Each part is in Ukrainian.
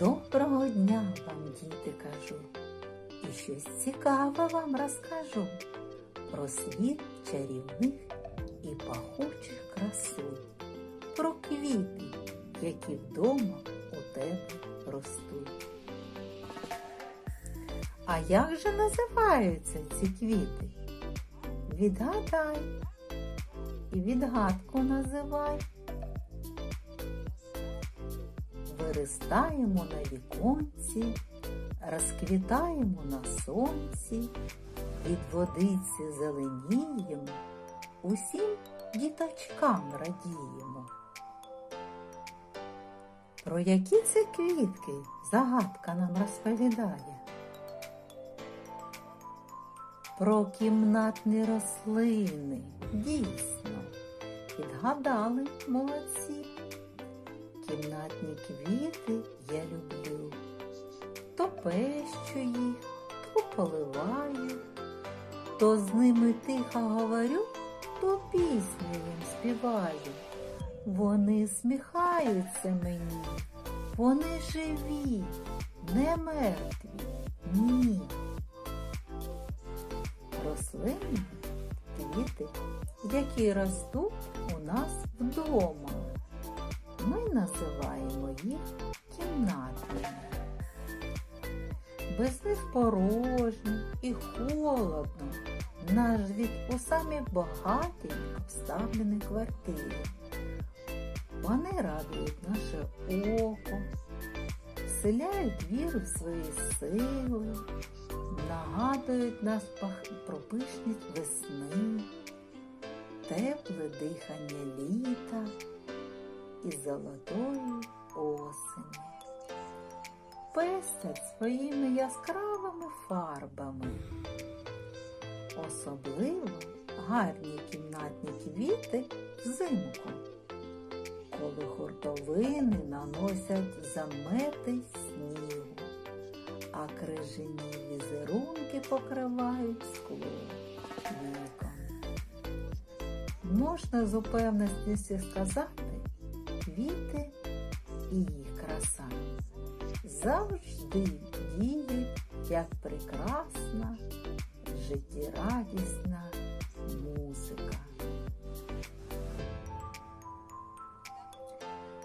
Доброго дня вам, діти, кажу, і щось цікаве вам розкажу про світ чарівних і пахучих красунь, про квіти, які вдома у тебе ростуть. А як же називаються ці квіти? Відгадай і відгадку називай. Виростаємо на віконці, розквітаємо на сонці, від водиці зеленіємо, усім діточкам радіємо. Про які це квітки загадка нам розповідає? Про кімнатні рослини, дійсно, підгадали молодці. Кімнатні квіти я люблю, то пещу їх, то поливаю, то з ними тихо говорю, то пісню їм співаю. Вони сміхаються мені, вони живі, не мертві, ні. Рослини квіти, які ростуть у нас вдома. Називаємо їх кімнатними. Без них порожньо і холодно. Наш від у самі багаті обставлені квартири. Вони радують наше око, вселяють віру в свої сили, нагадують нас про пишність весни, тепле дихання літа і золотої осені. Пестять своїми яскравими фарбами. Особливо гарні кімнатні квіти взимку, коли хуртовини наносять замети снігу, а крижані візерунки покривають скло вікон. Можна з упевненістю сказати, квіти і їх краса завжди діють як прекрасна, життєрадісна музика.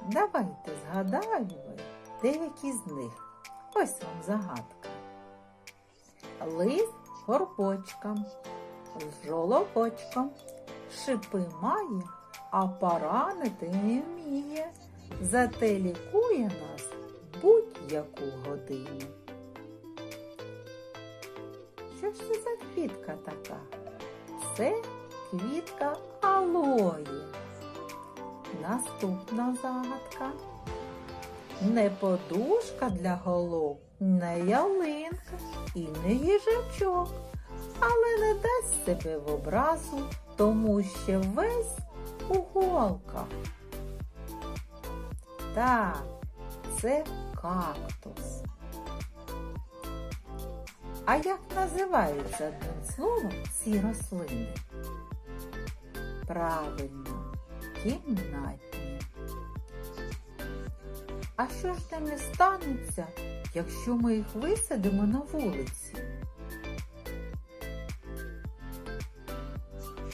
Давайте згадаємо деякі з них. Ось вам загадка. Лист горбочком, з жолобочком, шипи має, а поранити не вміє. Зате лікує нас будь-яку годину. Що ж це за квітка така? Це квітка алої. Наступна загадка. Не подушка для голов, не ялинка і не їжачок, але не дасть себе в образу, тому що весь у голках. Так, це кактус. А як називаються одним словом ці рослини? Правильно, кімнатні. А що ж з ними станеться, якщо ми їх висадимо на вулиці?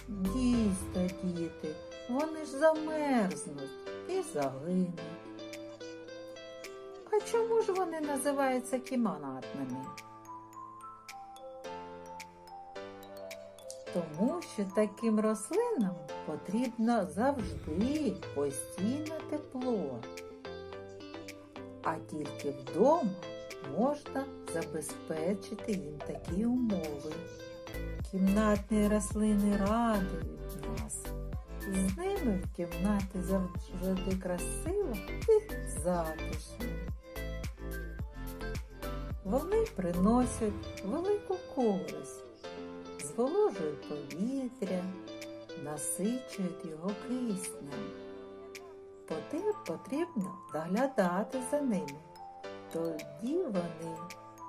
Дійсно, діти, вони ж замерзнуть і загинуть. А чому ж вони називаються кімнатними? Тому що таким рослинам потрібно завжди постійне тепло. А тільки вдома можна забезпечити їм такі умови. Кімнатні рослини радують нас. З ними в кімнаті завжди красиво і затишно. Вони приносять велику користь, зволожують повітря, насичують його киснем. Проте потрібно доглядати за ними. Тоді вони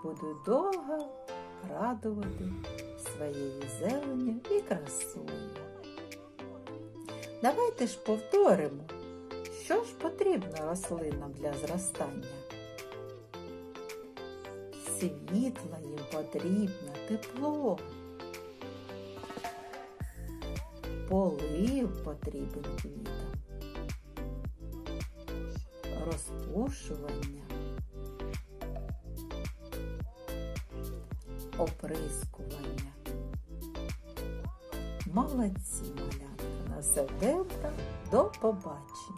будуть довго радувати своєю зеленню і красою. Давайте ж повторимо, що ж потрібно рослинам для зростання. світла їм потрібно тепло. Полив потрібен квітам. Розпушування. Оприскування. Молодці, добре. До побачення.